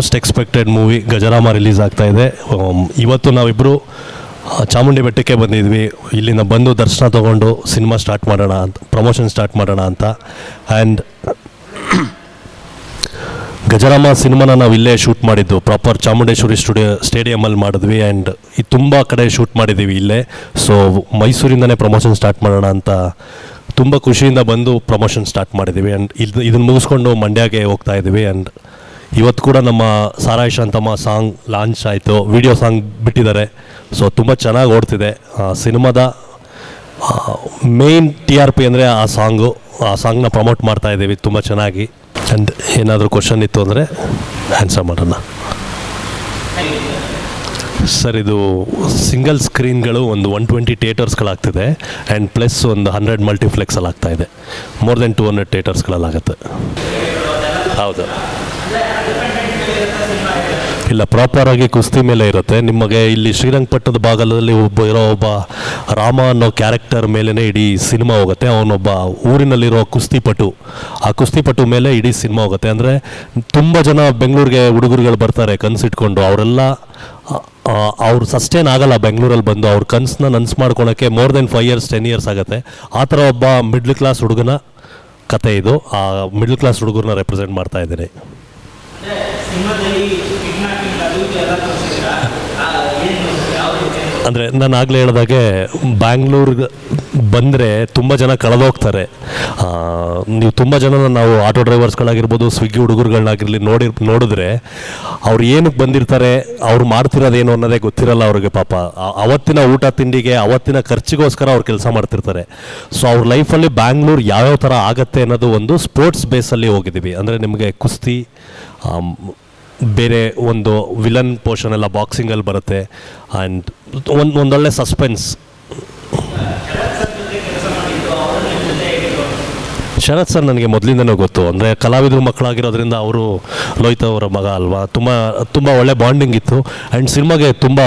Most expected movie Gajarama release ಆಗ್ತಾ ಇದೆ. ಇವತ್ತು ನಾವಿಬ್ಬರು ಚಾಮುಂಡಿ ಬೆಟ್ಟಕ್ಕೆ ಬಂದಿದ್ವಿ. ಇಲ್ಲಿಂದ ಬಂದು ದರ್ಶನ ತೊಗೊಂಡು ಸಿನಿಮಾ ಸ್ಟಾರ್ಟ್ ಮಾಡೋಣ ಅಂತ ಪ್ರಮೋಷನ್ ಸ್ಟಾರ್ಟ್ ಮಾಡೋಣ ಅಂತ. ಆ್ಯಂಡ್ ಗಜರಾಮ ಸಿನಿಮಾನ ನಾವು ಇಲ್ಲೇ ಶೂಟ್ ಮಾಡಿದ್ದು. ಪ್ರಾಪರ್ ಚಾಮುಂಡೇಶ್ವರಿ ಸ್ಟುಡಿಯೋ ಸ್ಟೇಡಿಯಮಲ್ಲಿ ಮಾಡಿದ್ವಿ. ಆ್ಯಂಡ್ ಇದು ತುಂಬ ಕಡೆ ಶೂಟ್ ಮಾಡಿದ್ದೀವಿ ಇಲ್ಲೇ. ಸೊ ಮೈಸೂರಿಂದನೇ ಪ್ರಮೋಷನ್ ಸ್ಟಾರ್ಟ್ ಮಾಡೋಣ ಅಂತ ತುಂಬ ಖುಷಿಯಿಂದ ಬಂದು ಪ್ರಮೋಷನ್ ಸ್ಟಾರ್ಟ್ ಮಾಡಿದ್ದೀವಿ. ಆ್ಯಂಡ್ ಇದು ಇದನ್ನು ಮುಗಿಸ್ಕೊಂಡು ಮಂಡ್ಯಗೆ ಹೋಗ್ತಾ ಇದ್ದೀವಿ. ಆ್ಯಂಡ್ ಇವತ್ತು ಕೂಡ ನಮ್ಮ ಸಾರಾಯಿ ಶಾಂತಮ್ಮ ಸಾಂಗ್ ಲಾಂಚ್ ಆಯಿತು. ವಿಡಿಯೋ ಸಾಂಗ್ ಬಿಟ್ಟಿದ್ದಾರೆ. ಸೊ ತುಂಬ ಚೆನ್ನಾಗಿ ಓಡ್ತಿದೆ. ಸಿನಿಮಾದ ಮೇನ್ ಟಿ ಆರ್ ಪಿ ಅಂದರೆ ಆ ಸಾಂಗು. ಆ ಸಾಂಗ್ನ ಪ್ರಮೋಟ್ ಮಾಡ್ತಾ ಇದ್ದೀವಿ ತುಂಬ ಚೆನ್ನಾಗಿ. ಆ್ಯಂಡ್ ಏನಾದರೂ ಕ್ವಶನ್ ಇತ್ತು ಅಂದರೆ ಆನ್ಸರ್ ಮಾಡೋಣ. ಸರ್ ಇದು ಸಿಂಗಲ್ ಸ್ಕ್ರೀನ್ಗಳು ಒಂದು ಒನ್ ಟ್ವೆಂಟಿ ಥಿಯೇಟರ್ಸ್ಗಳಾಗ್ತಿದೆ ಆ್ಯಂಡ್ ಪ್ಲಸ್ ಒಂದು ಹಂಡ್ರೆಡ್ ಮಲ್ಟಿಪ್ಲೆಕ್ಸಲ್ಲಿ ಆಗ್ತಾಯಿದೆ ಮೋರ್ ದೆನ್ ಟೂ ಹಂಡ್ರೆಡ್ ಥಿಯೇಟರ್ಸ್ಗಳಲ್ಲಾಗುತ್ತೆ ಹೌದು. ಇಲ್ಲ ಪ್ರಾಪರಾಗಿ ಕುಸ್ತಿ ಮೇಲೆ ಇರುತ್ತೆ. ನಿಮಗೆ ಇಲ್ಲಿ ಶ್ರೀರಂಗಪಟ್ಟಣದ ಭಾಗದಲ್ಲಿ ಒಬ್ಬ ಇರೋ ಒಬ್ಬ ರಾಮ ಅನ್ನೋ ಕ್ಯಾರೆಕ್ಟರ್ ಮೇಲೇ ಇಡೀ ಸಿನಿಮಾ ಹೋಗುತ್ತೆ. ಅವನೊಬ್ಬ ಊರಿನಲ್ಲಿರೋ ಕುಸ್ತಿಪಟು. ಆ ಕುಸ್ತಿಪಟು ಮೇಲೆ ಇಡೀ ಸಿನಿಮಾ ಹೋಗುತ್ತೆ. ಅಂದರೆ ತುಂಬ ಜನ ಬೆಂಗಳೂರಿಗೆ ಹುಡುಗರುಗಳು ಬರ್ತಾರೆ ಕನಸಿಟ್ಕೊಂಡು ಅವರೆಲ್ಲ ಅವ್ರು ಸಸ್ಟೇನ್ ಆಗಲ್ಲ ಬೆಂಗಳೂರಲ್ಲಿ ಬಂದು. ಅವ್ರ ಕನಸನ್ನ ನನ್ಸು ಮಾಡ್ಕೊಳಕ್ಕೆ more than five years ten years ಆಗುತ್ತೆ. ಆ ಥರ ಒಬ್ಬ ಮಿಡ್ಲ್ ಕ್ಲಾಸ್ ಹುಡುಗನ ಕತೆ ಇದು. ಆ ಮಿಡ್ಲ್ ಕ್ಲಾಸ್ ಹುಡುಗರನ್ನ ರೆಪ್ರೆಸೆಂಟ್ ಮಾಡ್ತಾ ಇದ್ದೀನಿ. ಅಂದರೆ ನಾನು ಆಗಲೇ ಹೇಳಿದಾಗೆ ಬ್ಯಾಂಗ್ಳೂರ್ಗೆ ಬಂದರೆ ತುಂಬ ಜನ ಕಳೆದೋಗ್ತಾರೆ. ನೀವು ತುಂಬ ಜನ ನಾವು ಆಟೋ ಡ್ರೈವರ್ಸ್ಗಳಾಗಿರ್ಬೋದು ಸ್ವಿಗ್ಗಿ ಹುಡುಗರುಗಳನ್ನಾಗಿರಲಿ ನೋಡಿ, ನೋಡಿದ್ರೆ ಅವ್ರು ಏನಕ್ಕೆ ಬಂದಿರ್ತಾರೆ, ಅವ್ರು ಮಾಡ್ತಿರೋದೇನು ಅನ್ನೋದೇ ಗೊತ್ತಿರಲ್ಲ ಅವ್ರಿಗೆ ಪಾಪ. ಅವತ್ತಿನ ಊಟ ತಿಂಡಿಗೆ, ಅವತ್ತಿನ ಖರ್ಚಿಗೋಸ್ಕರ ಅವ್ರು ಕೆಲಸ ಮಾಡ್ತಿರ್ತಾರೆ. ಸೊ ಅವ್ರ ಲೈಫಲ್ಲಿ ಬ್ಯಾಂಗ್ಳೂರ್ ಯಾವ್ಯಾವ ಥರ ಆಗತ್ತೆ ಅನ್ನೋದು ಒಂದು ಸ್ಪೋರ್ಟ್ಸ್ ಬೇಸಲ್ಲಿ ಹೋಗಿದ್ದೀವಿ. ಅಂದರೆ ನಿಮಗೆ ಕುಸ್ತಿ ಬೇರೆ ಒಂದು ವಿಲನ್ ಪೋರ್ಷನ್ ಎಲ್ಲ ಬಾಕ್ಸಿಂಗಲ್ಲಿ ಬರುತ್ತೆ. ಆ್ಯಂಡ್ ಒಂದು, ಒಂದೊಳ್ಳೆ ಸಸ್ಪೆನ್ಸ್ ಶರತ್ ಸರ್ ನನಗೆ ಮೊದಲಿಂದನೂ ಗೊತ್ತು. ಅಂದರೆ ಕಲಾವಿದರು ಮಕ್ಕಳಾಗಿರೋದ್ರಿಂದ ಅವರು ಲೋಹಿತ್ ಅವರ ಮಗ ಅಲ್ವಾ? ತುಂಬ ತುಂಬ ಒಳ್ಳೆ ಬಾಂಡಿಂಗ್ ಇತ್ತು. ಆ್ಯಂಡ್ ಸಿನಿಮಾಗೆ ತುಂಬ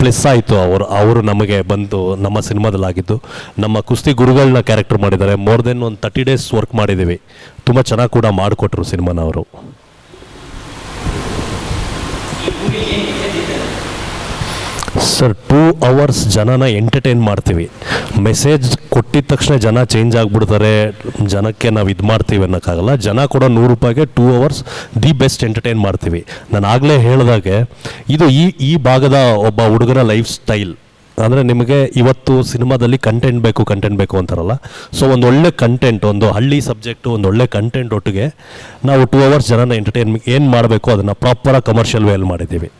ಪ್ಲಸ್ ಆಯಿತು ಅವರು ಅವರು ನಮಗೆ ಬಂದು ನಮ್ಮ ಸಿನಿಮಾದಲ್ಲಾಗಿದ್ದು. ನಮ್ಮ ಕುಸ್ತಿ ಗುರುಗಳನ್ನ ಕ್ಯಾರೆಕ್ಟರ್ ಮಾಡಿದ್ದಾರೆ. ಮೋರ್ ದೆನ್ ಒಂದು ತರ್ಟಿ ಡೇಸ್ ವರ್ಕ್ ಮಾಡಿದ್ದೀವಿ. ತುಂಬ ಚೆನ್ನಾಗಿ ಕೂಡ ಮಾಡಿಕೊಟ್ರು ಸಿನಿಮಾನ ಅವರು. ಸರ್ ಟೂ ಅವರ್ಸ್ ಜನನ ಎಂಟರ್ಟೈನ್ ಮಾಡ್ತೀವಿ. ಮೆಸೇಜ್ ಕೊಟ್ಟಿದ ತಕ್ಷಣ ಜನ ಚೇಂಜ್ ಆಗಿಬಿಡ್ತಾರೆ. ಜನಕ್ಕೆ ನಾವು ಇದು ಮಾಡ್ತೀವಿ ಅನ್ನೋಕ್ಕಾಗಲ್ಲ. ಜನ ಕೂಡ ನೂರು ರೂಪಾಯಿಗೆ two hours the best entertain ಮಾಡ್ತೀವಿ. ನಾನು ಆಗಲೇ ಹೇಳಿದಾಗೆ, ಇದು ಈ ಈ ಭಾಗದ ಒಬ್ಬ ಹುಡುಗರ ಲೈಫ್ ಸ್ಟೈಲ್ ಅಂದರೆ ನಿಮಗೆ ಇವತ್ತು ಸಿನಿಮಾದಲ್ಲಿ ಕಂಟೆಂಟ್ ಬೇಕು ಕಂಟೆಂಟ್ ಬೇಕು ಅಂತಾರಲ್ಲ. ಸೊ ಒಂದು ಒಳ್ಳೆ ಕಂಟೆಂಟ್ ಒಂದು ಹಳ್ಳಿ ಸಬ್ಜೆಕ್ಟು ಒಂದು ಒಳ್ಳೆ ಕಂಟೆಂಟ್ ಒಟ್ಟಿಗೆ ನಾವು ಟೂ ಅವರ್ಸ್ ಜನನ ಎಂಟರ್ಟೈನ್ಮೆಂಟ್ ಏನು ಮಾಡಬೇಕು ಅದನ್ನು ಪ್ರಾಪರಾಗಿ ಕಮರ್ಷಿಯಲ್ ವೇಲ್ ಮಾಡಿದ್ದೀವಿ.